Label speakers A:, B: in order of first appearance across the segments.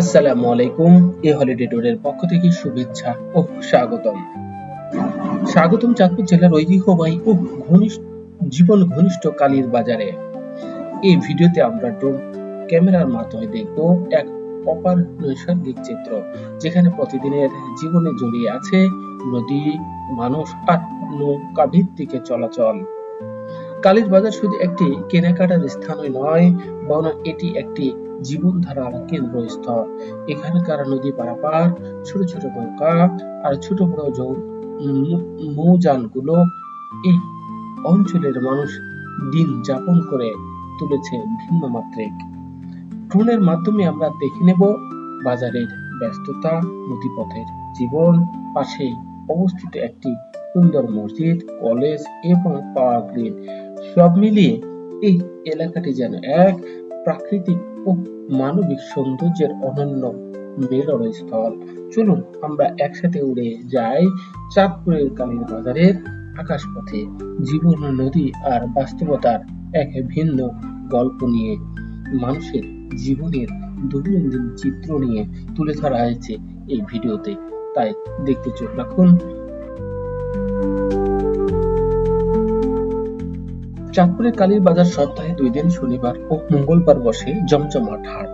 A: আসসালামু আলাইকুম, a holiday ট্যুরের পক্ষ থেকে শুভেচ্ছা ও স্বাগতম। স্বাগতম চাঁদপুর জেলার ঐতিহ্যবাহী ও ঘনিষ্ঠ জীবন ঘনিষ্ঠ কালীর বাজারে। এই ভিডিওতে আমরা ড্রোন ক্যামেরার মাধ্যমে দেখব এক অপার নৈসর্গিক চিত্র, যেখানে প্রতিদিনের জীবনে জড়িয়ে আছে নদী, মানুষ আর নৌকা ভিত্তিকে চলাচল। কালীর বাজার শুধু একটি কেনাকাটার স্থানই নয়, বরং এটি একটি জীবনধারার কেন্দ্রস্থল। এখানকার নদী পারাপার, ছোট ছোট নৌকা আর ছোট বড় নৌযানগুলো এই অঞ্চলের মানুষ দিন যাপন করে তুলেছে ভিন্ন মাত্রিক। ড্রোনের মাধ্যমে আমরা দেখে নেব বাজারের ব্যস্ততা, নদীপথের জীবন, পাশেই অবস্থিত একটি সুন্দর মসজিদ, কলেজ এবং পাওয়ার গ্রিড সব মিলিয়ে এই এলাকাটি যেন এক প্রাকৃতিক ও মানবিক সৌন্দর্যের অনন্য মিলনস্থল চলুন আমরা একসাথে উড়ে যাই চাঁদপুরের কালীর বাজারের আকাশপথে। জীবন, নদী আর বাস্তবতার এক ভিন্ন গল্প নিয়ে মানুষের জীবনের দৈনন্দিন চিত্র নিয়ে তুলে ধরা হয়েছে এই ভিডিওতে। তাই দেখতে চোখ রাখুন চাঁদপুরের কালীর বাজার সপ্তাহে দুই দিন শনিবার ও মঙ্গলবার বসে জমজমাট হাট।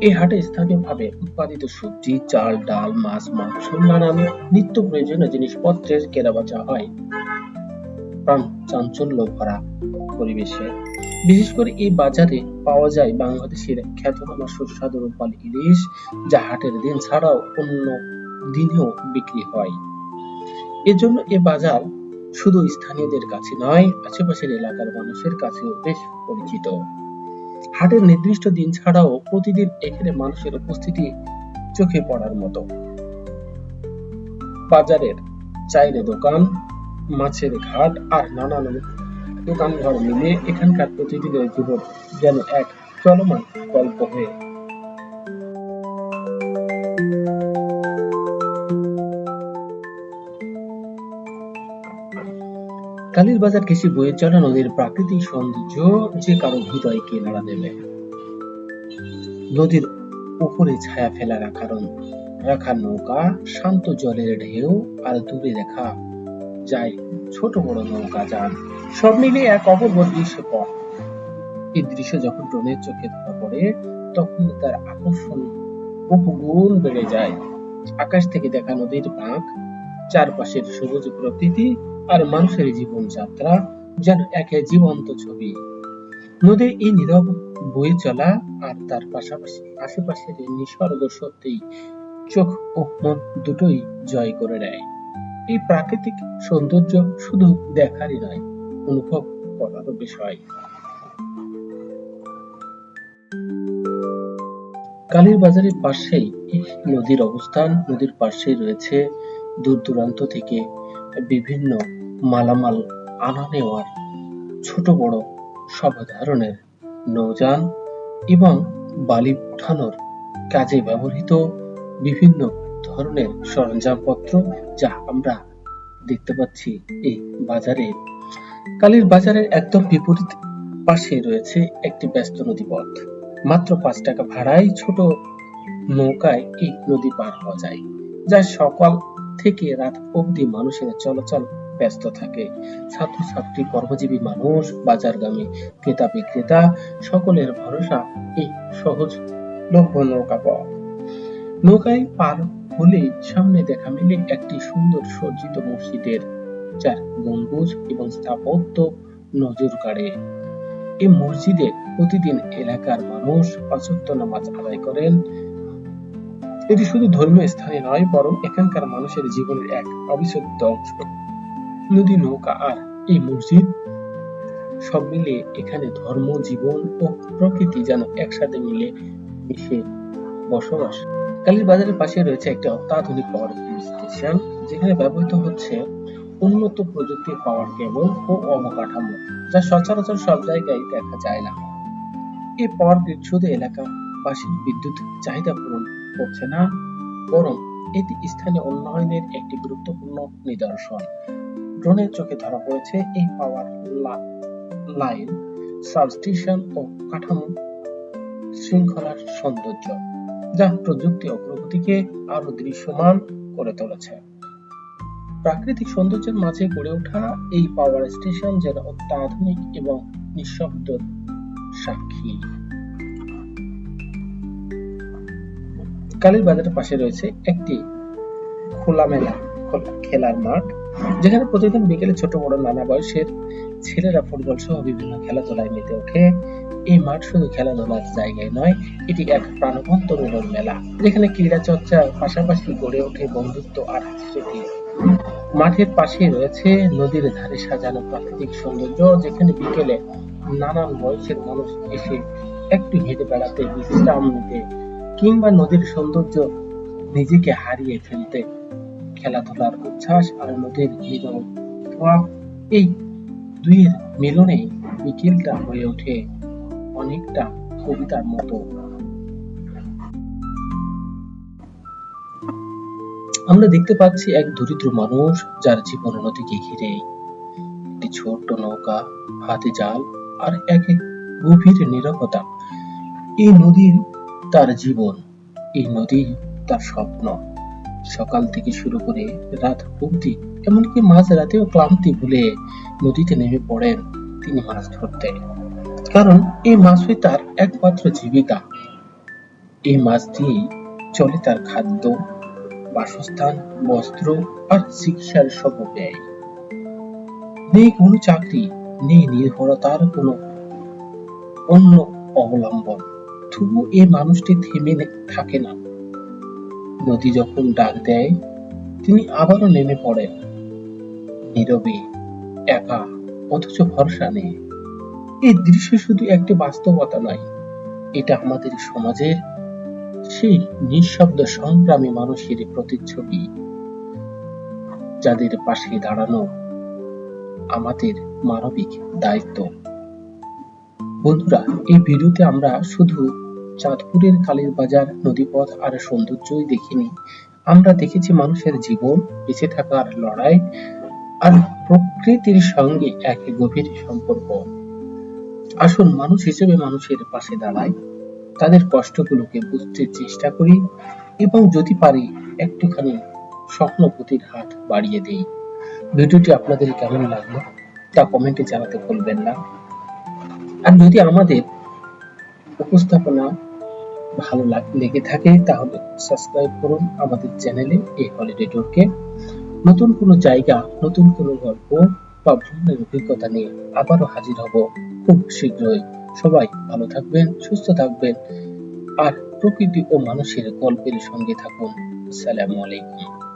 A: এই হাটে স্থানীয়ভাবে উৎপাদিত সবজি, চাল, ডাল, মাছ, মাংস, নানান নিত্য প্রয়োজনীয় জিনিসপত্রের কেনাবেচা হয়। প্রাণ চাঞ্চল্য ভরা পরিবেশে। বিশেষ করে এই বাজারে পাওয়া যায় বাংলাদেশের খ্যাতনামা সুস্বাদু রূপালী ইলিশ, যা হাটের দিন ছাড়াও অন্য দিনেও বিক্রি হয়। এজন্য এ বাজার শুধু স্থানীয়দের কাছে নয়, আশেপাশের এলাকার মানুষের কাছেও বেশ পরিচিত। হাটের নির্দিষ্ট দিন ছাড়াও প্রতিদিন এখানে মানুষের উপস্থিতি চোখে পড়ার মতো। বাজারের চাইরে দোকান, মাছের ঘাট আর নানান দোকানঘর মিলিয়ে এখানকার প্রতিদিনের জীবন যেন এক চলমান গল্প হয়ে কালীর বাজার কৃষি বয়ে চলা নদীর প্রাকৃতিক সৌন্দর্য যে কারও হৃদয়কে নাড়া দেবে। নদীর উপরে ছায়া ফেলা রাখার রাখা নৌকা, শান্ত জলের ঢেউ আর দূরে দেখা যায় ছোট বড় নৌকা যান। সব মিলিয়ে এক অপূর্ব দৃশ্যপট এই দৃশ্য যখন ড্রোনের চোখে ধরা পড়ে, তখন তার আকর্ষণ বহুগুণ বেড়ে যায়। আকাশ থেকে দেখা নদীর বাঁক, চারপাশের সবুজ প্রকৃতি আর মানুষের জীবনযাত্রা যেন এক জীবন্ত ছবি। নদীর এই নীরব বয়ে চলা আর তার পাশাপাশি আশেপাশের নিসর্গ সত্যিই চোখ ও মন দুটোই জয় করে নেয়। এই প্রাকৃতিক সৌন্দর্য শুধু দেখারই নয়, অনুভব করার বিষয়। কালীর বাজারের পাশেই নদীর অবস্থান, নদীর পাশেই রয়েছে দূর দূরান্ত থেকে বিভিন্ন মালামাল আনা নেওয়ার ছোট বড় সব ধরনের নৌযান এবং বালি উঠানোর কাজে ব্যবহৃত বিভিন্ন ধরনের সরঞ্জামপত্র যা আমরা দেখতে পাচ্ছি এই বাজারে। কালীর বাজারের একদম বিপরীত পাশে রয়েছে একটি ব্যস্ত নদীপথ। মাত্র পাঁচ টাকা ভাড়ায় ছোট নৌকায় এই নদী পার হওয়া যায়, যা সকাল থেকে রাত অবধি মানুষের চলাচল ব্যস্ত থাকে। ছাত্রছাত্রী, কর্মজীবী মানুষ, বাজারগামী ক্রেতা বিক্রেতা, সকলের ভরসা এই সহজ লভ্য নৌকা পাওয়া নৌকায় পার হলে সামনে দেখা মিলে একটি সুন্দর সজ্জিত মসজিদের যার গম্বুজ এবং স্থাপত্য নজর কাড়ে। এই মসজিদে প্রতিদিন এলাকার মানুষ পাঁচত্ব নামাজ আদায় করেন। এটি শুধু ধর্মীয় স্থানে নয়, বরং এখানকার মানুষের জীবনের এক অবিচ্ছেদ্য অংশ। নদী, নৌকা আর এই মসজিদ সব মিলে এখানে ধর্ম, জীবন ও প্রকৃতি যেন একসাথে মিলে মিশে বসবাস। কালীর বাজারের পাশে রয়েছে একটি অত্যাধুনিক পাওয়ার স্টেশন যেখানে ব্যবহৃত হচ্ছে উন্নত প্রযুক্তির পাওয়ার কেবল ও অবকাঠামো, যা সচরাচর সব জায়গায় দেখা যায় না। এই পাওয়ার গ্রিড শুধু এলাকাবাসীর বিদ্যুৎ চাহিদা করছে না, বরং এটি স্থানীয় উন্নয়নের একটি গুরুত্বপূর্ণ নিদর্শন। ড্রোনের চোখে ধরা পড়েছে এই পাওয়ার লাইন সাবস্টেশন ও কাঠামো শৃঙ্খলার সৌন্দর্য, যা প্রযুক্তি অগ্রগতিকে আরও দৃশ্যমান করে তুলেছে। প্রাকৃতিক সৌন্দর্যের মাঝে গড়ে ওঠা এই পাওয়ার স্টেশন যেন অত্যাধুনিক এবং নিঃশব্দ সাক্ষী। কালীর বাজারের পাশে রয়েছে একটি খোলামেলা খোলা খেলার মাঠ, যেখানে প্রতিদিন বিকেলে ছোট বড় নানা বয়সের ছেলেরা ফুটবল সহ বিভিন্ন খেলাধুলায় মেতে ওঠে। এই মাঠ শুধু খেলাধুলার জায়গায় নয়, এটি এক প্রাণবন্ত মিলন মেলা, যেখানে ক্রীড়া চর্চার পাশাপাশি গড়ে ওঠে বন্ধুত্ব আর স্মৃতি মাঠের পাশে রয়েছে নদীর ধারে সাজানো প্রাকৃতিক সৌন্দর্য, যেখানে বিকেলে নানান বয়সের মানুষ এসে একটু হেঁটে বেড়াতে বিশ্রাম নিতে কিংবা নদীর সৌন্দর্য নিজেকে হারিয়ে ফেলতে খেলাধুলার উচ্ছ্বাস আর নদীর নীরব এই দুইয়ের মিলনে বিকেলটা হয়ে ওঠে অনেকটা কবিতার মতো। আমরা দেখতে পাচ্ছি এক দরিদ্র মানুষ যার জীবন নদীকে ঘিরে। একটি ছোট্ট নৌকা, হাতে জাল আর এক গভীর নিরবতা। এই নদীর তার জীবন, এই নদী তার স্বপ্ন। সকাল থেকে শুরু করে রাত অবধি, এমনকি মাঝ রাতেও ক্লান্তি ভুলে নদীতে নেমে পড়েন তিনি মাছ ধরতে কারণ এই মাছই তার একমাত্র জীবিকা। এই মাছ দিয়েই চলে তার খাদ্য, বাসস্থান, বস্ত্র আর চিকিৎসার সব ব্যয় নেই কোনো চাকরি, নেই নির্ভরতার কোনো অন্য অবলম্বন। তবু এই মানুষটি থেমে থাকে না। নদী যখন ডাক দেয়, তিনি আবারও নেমে পড়েন। নীরবে, একা, অথচ ভরসা নেই। এই দৃশ্য শুধু একটি বাস্তবতা নয়, এটা আমাদের সমাজের সেই নিঃশব্দ সংগ্রামী মানুষের প্রতিচ্ছবি। যাদের পাশে দাঁড়ানো আমাদের মানবিক দায়িত্ব। বন্ধুরা, এই ভিডিওতে আমরা শুধু চাঁদপুরের কালীর বাজার নদীপথ আর সৌন্দর্যই দেখিনি। আমরা দেখেছি মানুষের জীবন, বেঁচে থাকার লড়াই আর প্রকৃতির সঙ্গে এক গভীর সম্পর্ক। আসুন মানুষ হিসেবে মানুষের পাশে দাঁড়াই, তাদের কষ্টগুলোকে বুঝতে চেষ্টা করি এবং যদি পারি, একটুখানি স্বপ্নপতির হাত বাড়িয়ে দেই। ভিডিওটি আপনাদের কেমন লাগল তা কমেন্টে জানাতে ভুলবেন না। আর যদি আমাদের উপস্থাপনা ভালো লেগে থাকে, তাহলে সাবস্ক্রাইব করুন আমাদের চ্যানেলে এই হলিডে ট্যুরকে নতুন কোনো জায়গা, নতুন কোনো গল্প বা ভ্রমণের অভিজ্ঞতা নিয়ে আবারও হাজির হব খুব শীঘ্রই। সবাই ভালো থাকবেন, সুস্থ থাকবেন, আর প্রকৃতি ও মানুষের গল্পের সঙ্গে থাকুন। আসসালামু আলাইকুম।